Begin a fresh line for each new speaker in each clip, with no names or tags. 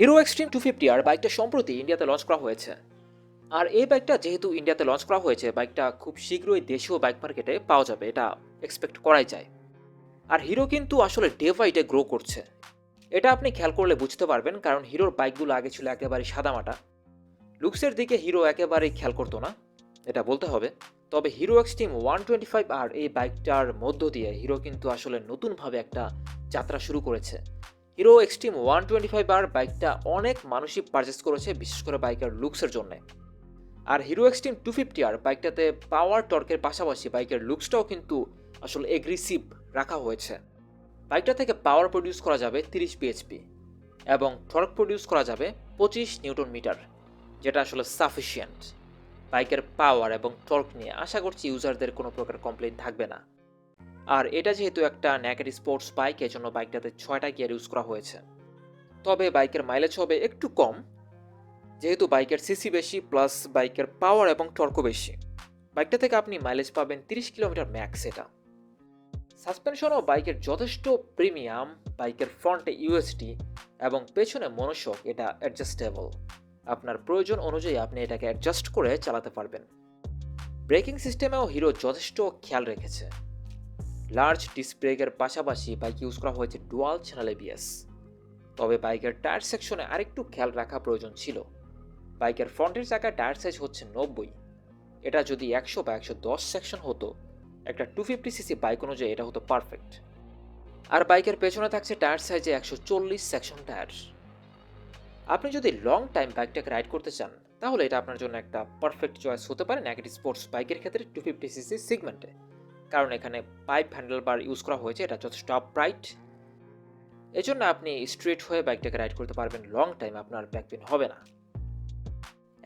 Hero Xtreme two fifty R বাইকটা সম্প্রতি ইন্ডিয়াতে লঞ্চ করা হয়েছে। আর এই বাইকটা যেহেতু ইন্ডিয়াতে লঞ্চ করা হয়েছে বাইকটা খুব শীঘ্রই দেশীয় বাইক মার্কেটে পাওয়া যাবে, এটা এক্সপেক্ট করাই যায়। আর হিরো কিন্তু আসলে ডে বাই ডে গ্রো করছে। এটা আপনি খেয়াল করলে বুঝতে পারবেন, কারণ হিরোর বাইকগুলো আগে ছিল একেবারে সাদামাটা। লুকসের দিকে হিরো একেবারেই খেয়াল করতো না, এটা বলতে হবে। তবে Hero Xtreme one twenty five R এই বাইকটার মধ্য দিয়ে হিরো কিন্তু আসলে নতুনভাবে একটা যাত্রা শুরু করেছে। Hero Xtreme one twenty five R বাইকটা অনেক মানুষই পারচেস করেছে, বিশেষ করে বাইকের লুকসের জন্য। আর হিরো এক্সট্রিম টু ফিফটি আর বাইকটাতে পাওয়ার টর্কের পাশাপাশি বাইকের লুকসটাও কিন্তু আসলে এগ্রেসিভ রাখা হয়েছে। বাইকটা থেকে পাওয়ার প্রডিউস করা যাবে তিরিশ বিএইচপি এবং টর্ক প্রডিউস করা যাবে পঁচিশ নিউটন মিটার যেটা আসলে সাফিসিয়েন্ট বাইকের পাওয়ার এবং টর্ক নিয়ে আশা করছি ইউজারদের কোনো প্রকার কমপ্লেন থাকবে না। আর এটা যেহেতু একটা ন্যাকেট স্পোর্টস বাইক এজন্য বাইকটাতে ছয়টা গিয়ার ইউজ করা হয়েছে। তবে বাইকের মাইলেজ হবে একটু কম, যেহেতু বাইকের সিসি বেশি প্লাস বাইকের পাওয়ার এবং টর্কও বেশি। বাইকটা থেকে আপনি মাইলেজ পাবেন তিরিশ কিলোমিটার ম্যাক্স এটা। সাসপেনশনও বাইকের যথেষ্ট প্রিমিয়াম বাইকের ফ্রন্টে ইউএসডি এবং পেছনে মনোশক এটা অ্যাডজাস্টেবল আপনার প্রয়োজন অনুযায়ী আপনি এটাকে অ্যাডজাস্ট করে চালাতে পারবেন। ব্রেকিং সিস্টেমেও হিরো যথেষ্ট খেয়াল রেখেছে। লার্জ ডিস্ক ব্রেকের পাশাপাশি বাইক ইউজ করা হয়েছে ডুয়াল চ্যানেল এবিএস তবে বাইকের টায়ার সেকশনে আরেকটু খেয়াল রাখা প্রয়োজন ছিল। বাইকের ফ্রন্টের চাকার টায়ার সাইজ হচ্ছে নব্বই। এটা যদি একশো বা একশো দশ সেকশন হতো, একটা টু ফিফটি সিসি বাইক অনুযায়ী এটা হতো পারফেক্ট আর বাইকের পেছনে থাকছে টায়ার সাইজে একশো চল্লিশ সেকশন টায়ার। আপনি যদি লং টাইম বাইকটাকে রাইড করতে চান, তাহলে এটা আপনার জন্য একটা পারফেক্ট চয়েস হতে পারে নেগেটিভ স্পোর্টস বাইকের ক্ষেত্রে টু ফিফটি সিসি সিগমেন্টে কারণ এখানে পাইপ হ্যান্ডেল বার ইউজ করা হয়েছে, এটা যথেষ্ট আপরাইট এজন্য আপনি স্ট্রেট হয়ে বাইকটাকে রাইড করতে পারবেন লং টাইম আপনার ব্যাক পেন হবে না।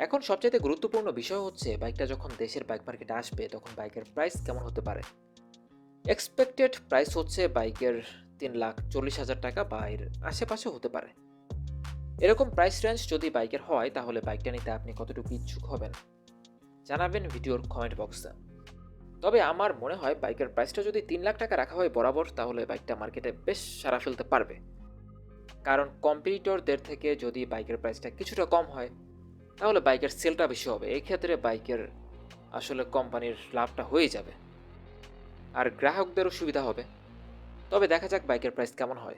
এখন সবচাইতে গুরুত্বপূর্ণ বিষয় হচ্ছে বাইকটা যখন দেশের বাইক মার্কেটে আসবে, তখন বাইকের প্রাইস কেমন হতে পারে? এক্সপেক্টেড প্রাইস হচ্ছে বাইকের তিন লাখ চল্লিশ হাজার টাকা বা এর আশেপাশে হতে পারে। এরকম প্রাইস রেঞ্জ যদি বাইকের হয়, তাহলে বাইকটা নিতে আপনি কতটুকু ইচ্ছুক হবেন? জানাবেন ভিডিওর কমেন্ট বক্সে তবে আমার মনে হয় বাইকের প্রাইসটা যদি তিন লাখ টাকা রাখা হয় বরাবর, তাহলে বাইকটা মার্কেটে বেশ সারা ফেলতে পারবে। কারণ কম্পিটিটরদের থেকে যদি বাইকের প্রাইসটা কিছুটা কম হয়, তাহলে বাইকের সেলটা বেশি হবে। এই ক্ষেত্রে বাইকের আসলে কোম্পানির লাভটা হয়ে যাবে। আর গ্রাহকদেরও সুবিধা হবে। তবে দেখা যাক বাইকের প্রাইস কেমন হয়।